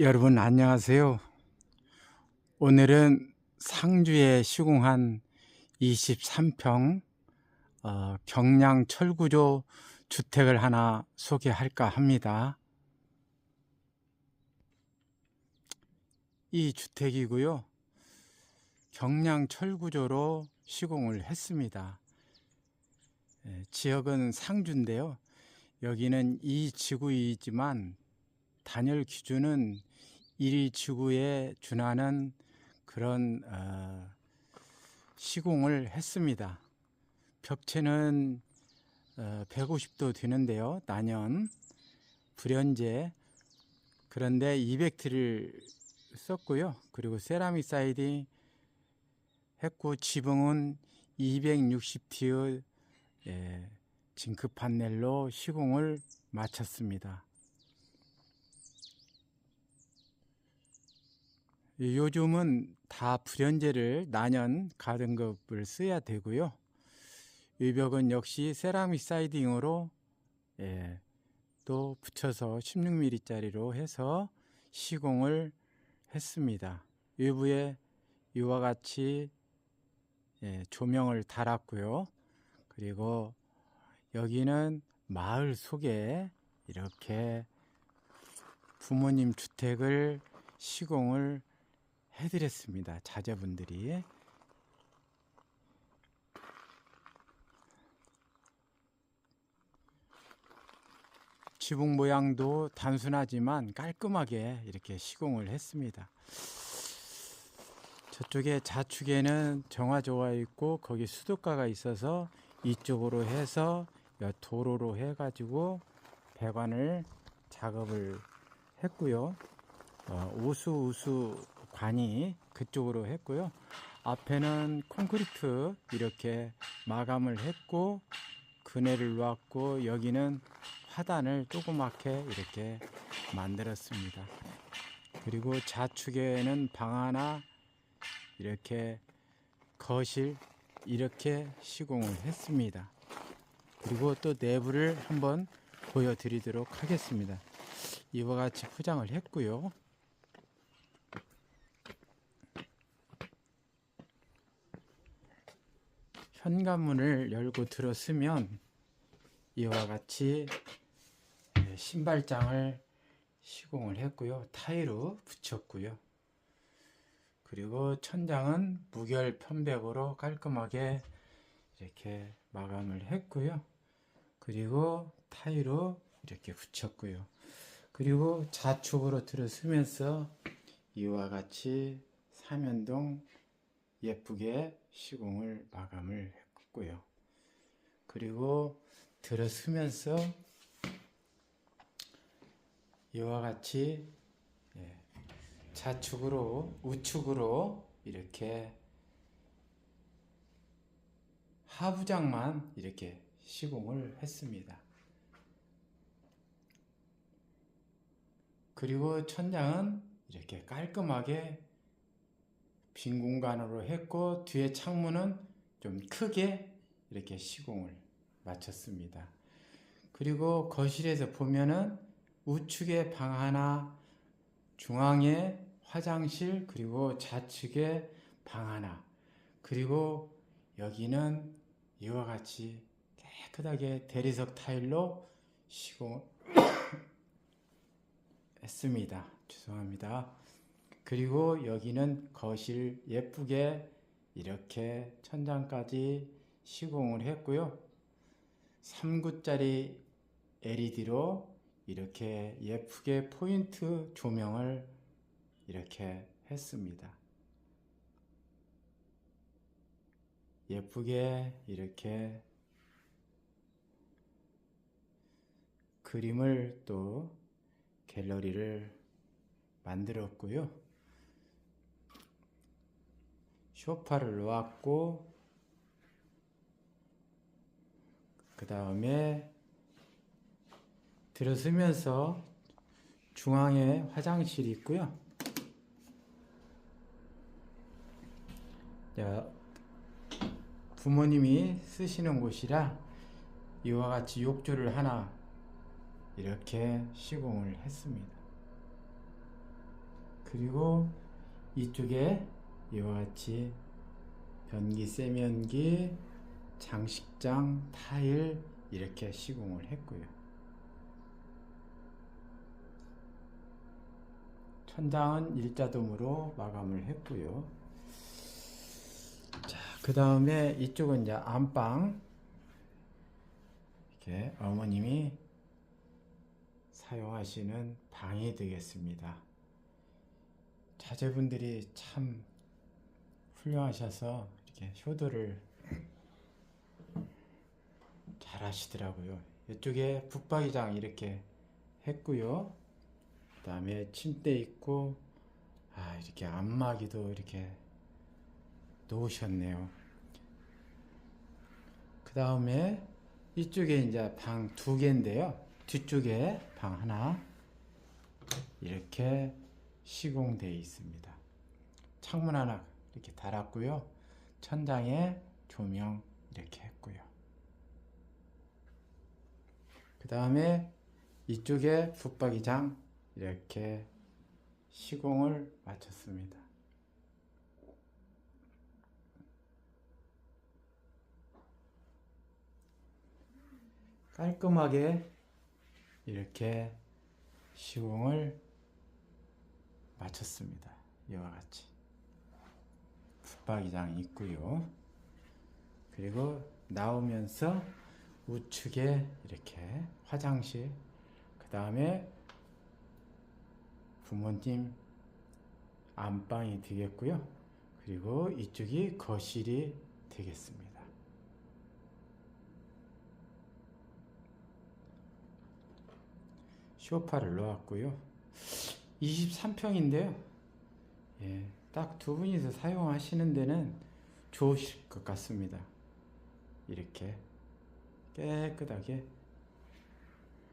여러분 안녕하세요. 오늘은 상주에 시공한 23평 어, 경량 철구조 주택을 하나 소개할까 합니다. 이 주택이고요. 경량 철구조로 시공을 했습니다. 예, 지역은 상주인데요. 여기는 이 지구이지만 단열 기준은 1위 지구에 준하는 그런 어, 시공을 했습니다. 벽체는 어, 150도 되는데요. 난연, 불연제 그런데 200T를 썼고요. 그리고 세라믹 사이딩 했고 지붕은 260T의 예, 징크 판넬로 시공을 마쳤습니다. 요즘은 다 불연제를 난연 가등급을 써야 되고요. 이 벽은 역시 세라믹 사이딩으로 예, 또 붙여서 16mm짜리로 해서 시공을 했습니다. 외부에 이와 같이 예, 조명을 달았고요. 그리고 여기는 마을 속에 이렇게 부모님 주택을 시공을 해드렸습니다. 자제분들이. 지붕 모양도 단순하지만 깔끔하게 이렇게 시공을 했습니다. 저쪽에 좌측에는 정화조가 있고 거기 수도가가 있어서 이쪽으로 해서 도로로 해가지고 배관을 작업을 했고요. 어, 우수 우수 관이 그쪽으로 했고요. 앞에는 콘크리트 이렇게 마감을 했고 그네를 놓았고 여기는 화단을 조그맣게 이렇게 만들었습니다. 그리고 좌측에는 방 하나 이렇게 거실 이렇게 시공을 했습니다. 그리고 또 내부를 한번 보여드리도록 하겠습니다. 이와 같이 포장을 했고요. 현관문을 열고 들어서면 이와 같이 예, 신발장을 시공을 했고요. 타일로 붙였고요. 그리고 천장은 무결 편백으로 깔끔하게 이렇게 마감을 했고요. 그리고 타일로 이렇게 붙였고요. 그리고 좌측으로 들어서면서 이와 같이 사면동 예쁘게 시공을 마감을 했고요. 그리고 들어서면서 이와 같이 예, 좌측으로 우측으로 이렇게 하부장만 이렇게 시공을 했습니다. 그리고 천장은 이렇게 깔끔하게 빈 공간으로 했고 뒤에 창문은 좀 크게 이렇게 시공을 마쳤습니다. 그리고 거실에서 보면은 우측에 방 하나, 중앙에 화장실, 그리고 좌측에 방 하나, 그리고 여기는 이와 같이 깨끗하게 대리석 타일로 시공을 했습니다. 죄송합니다. 그리고 여기는 거실 예쁘게 이렇게 천장까지 시공을 했고요. 3구짜리 LED로 이렇게 예쁘게 포인트 조명을 이렇게 했습니다. 예쁘게 이렇게 그림을 또 갤러리를 만들었고요. 쇼파를 놓았고 그 다음에 들어서면서 중앙에 화장실이 있고요. 부모님이 쓰시는 곳이라 이와 같이 욕조를 하나 이렇게 시공을 했습니다. 그리고 이쪽에 이와 같이 변기, 세면기, 장식장, 타일 이렇게 시공을 했고요. 천장은 일자돔으로 마감을 했고요. 자, 그 다음에 이쪽은 이제 안방. 이렇게 어머님이 사용하시는 방이 되겠습니다. 자제분들이 참 훌륭하셔서 이렇게 효도를 잘 하시더라고요. 이쪽에 북박이장 이렇게 했고요. 그 다음에 침대 있고, 아, 이렇게 안마기도 이렇게 놓으셨네요. 그 다음에 이쪽에 이제 방 두 개인데요. 뒤쪽에 방 하나 이렇게 시공되어 있습니다. 창문 하나 이렇게 달았고요. 천장에 조명 이렇게 했고요. 그 다음에 이쪽에 붙박이장 이렇게 시공을 마쳤습니다. 깔끔하게 이렇게 시공을 마쳤습니다. 이와 같이 붙박이장 있고요. 그리고 나오면서 우측에 이렇게 화장실, 그 다음에 부모님 안방이 되겠고요. 그리고 이쪽이 거실이 되겠습니다. 쇼파를 놓았고요. 23평인데요. 예, 딱 두 분이서 사용하시는 데는 좋으실 것 같습니다. 이렇게 깨끗하게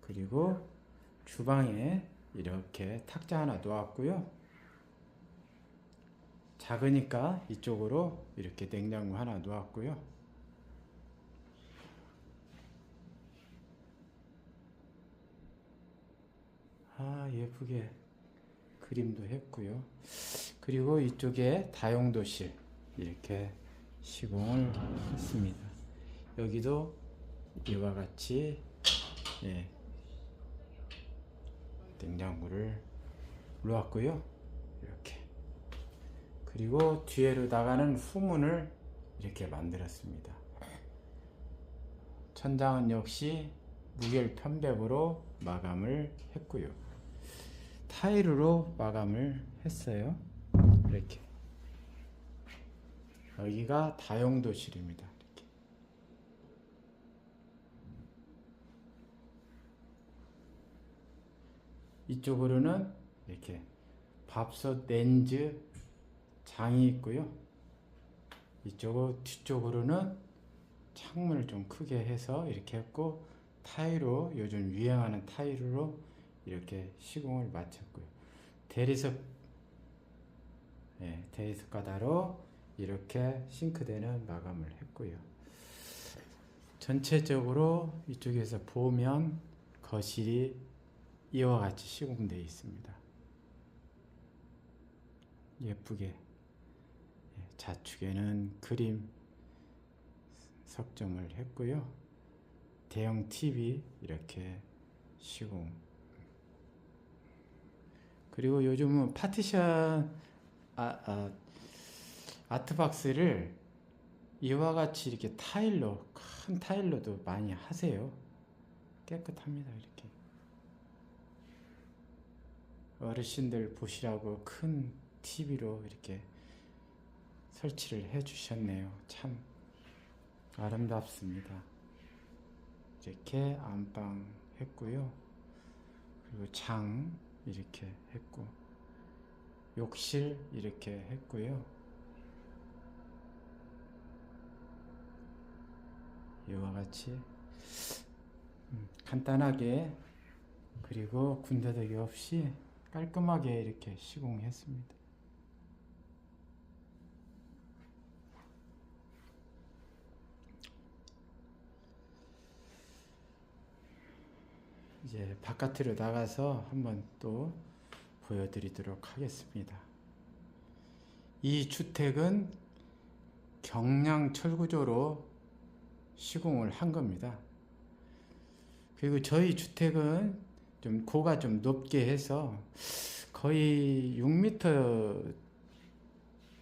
그리고 주방에 이렇게 탁자 하나 놓았고요. 작으니까 이쪽으로 이렇게 냉장고 하나 놓았고요. 아, 예쁘게 그림도 했고요. 그리고 이쪽에 다용도실 이렇게 시공을 했습니다. 여기도 이와 같이 예, 냉장고를 놓았고요. 이렇게 그리고 뒤에로 나가는 후문을 이렇게 만들었습니다. 천장은 역시 무결 편백으로 마감을 했고요. 타일로 마감을 했어요. 이렇게 여기가 다용도실입니다. 이렇게 이쪽으로는 이렇게 밥솥 렌즈 장이 있고요. 이쪽으로 뒤쪽으로는 창문을 좀 크게 해서 이렇게 했고 타일로 요즘 유행하는 타일로 이렇게 시공을 마쳤고요. 대리석 예, 가다로 이렇게 싱크대는 마감을 했고요. 전체적으로 이쪽에서 보면 거실이 이와 같이 시공되어 있습니다. 예쁘게 예, 좌측에는 그림 석점을 했고요. 대형 TV 이렇게 시공 그리고 요즘은 파티션 아, 아, 아트박스를 이와 같이 이렇게 타일로 큰 타일로도 많이 하세요. 깨끗합니다 이렇게 어르신들 보시라고 큰 TV로 이렇게 설치를 해 주셨네요. 참 아름답습니다. 이렇게 안방 했고요. 그리고 장 이렇게 했고 욕실 이렇게 했고요. 이와 같이 음, 간단하게 그리고 군더더기 없이 깔끔하게 이렇게 시공했습니다. 이제 바깥으로 나가서 한번 또 보여드리도록 하겠습니다. 이 주택은 경량 철구조로 시공을 한 겁니다. 그리고 저희 주택은 좀 고가 좀 높게 해서 거의 6m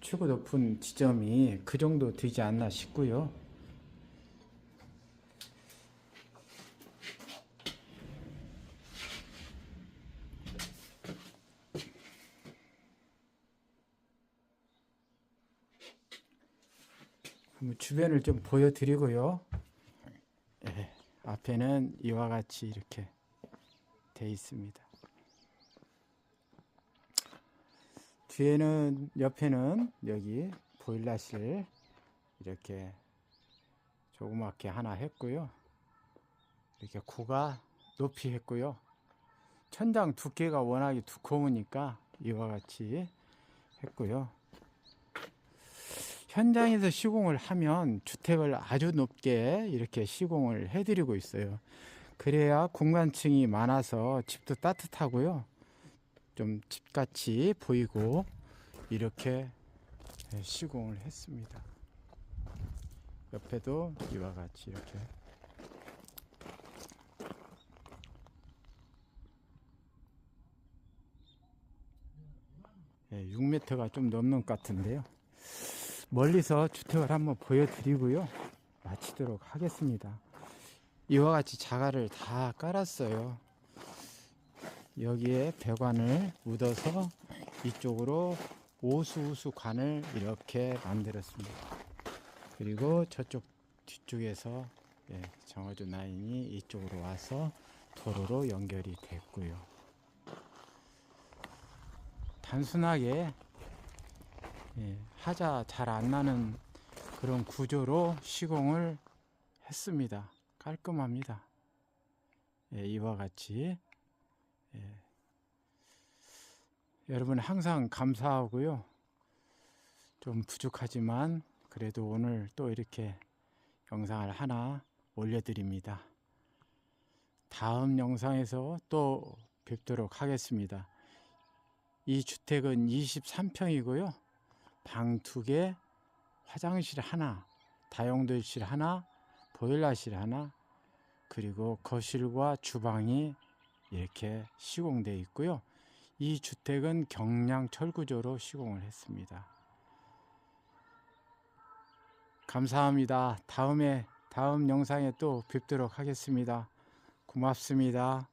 최고 높은 지점이 그 정도 되지 않나 싶고요. 한번 주변을 좀 보여드리고요. 예, 앞에는 이와 같이 이렇게 돼 있습니다. 뒤에는 옆에는 여기 보일러실 이렇게 조그맣게 하나 했고요. 이렇게 고가 높이 했고요. 천장 두께가 워낙에 두꺼우니까 이와 같이 했고요. 현장에서 시공을 하면 주택을 아주 높게 이렇게 시공을 해드리고 있어요. 그래야 공간층이 많아서 집도 따뜻하고요. 좀 집같이 보이고 이렇게 네, 시공을 했습니다. 옆에도 이와 같이 이렇게 네, 6m가 좀 넘는 것 같은데요. 멀리서 주택을 한번 보여드리고요. 마치도록 하겠습니다. 이와 같이 자갈을 다 깔았어요. 여기에 배관을 묻어서 이쪽으로 오수우수 관을 이렇게 만들었습니다. 그리고 저쪽 뒤쪽에서 예, 정어조 라인이 이쪽으로 와서 도로로 연결이 됐고요. 단순하게 예, 하자 잘 안 나는 그런 구조로 시공을 했습니다. 깔끔합니다. 예, 이와 같이 예. 여러분 항상 감사하고요. 좀 부족하지만 그래도 오늘 또 이렇게 영상을 하나 올려드립니다. 다음 영상에서 또 뵙도록 하겠습니다. 이 주택은 23평이고요. 방 두 개, 화장실 하나, 다용도실 하나, 보일러실 하나, 그리고 거실과 주방이 이렇게 시공되어 있고요. 이 주택은 경량 철구조로 시공을 했습니다. 감사합니다. 다음에 다음 영상에 또 뵙도록 하겠습니다. 고맙습니다.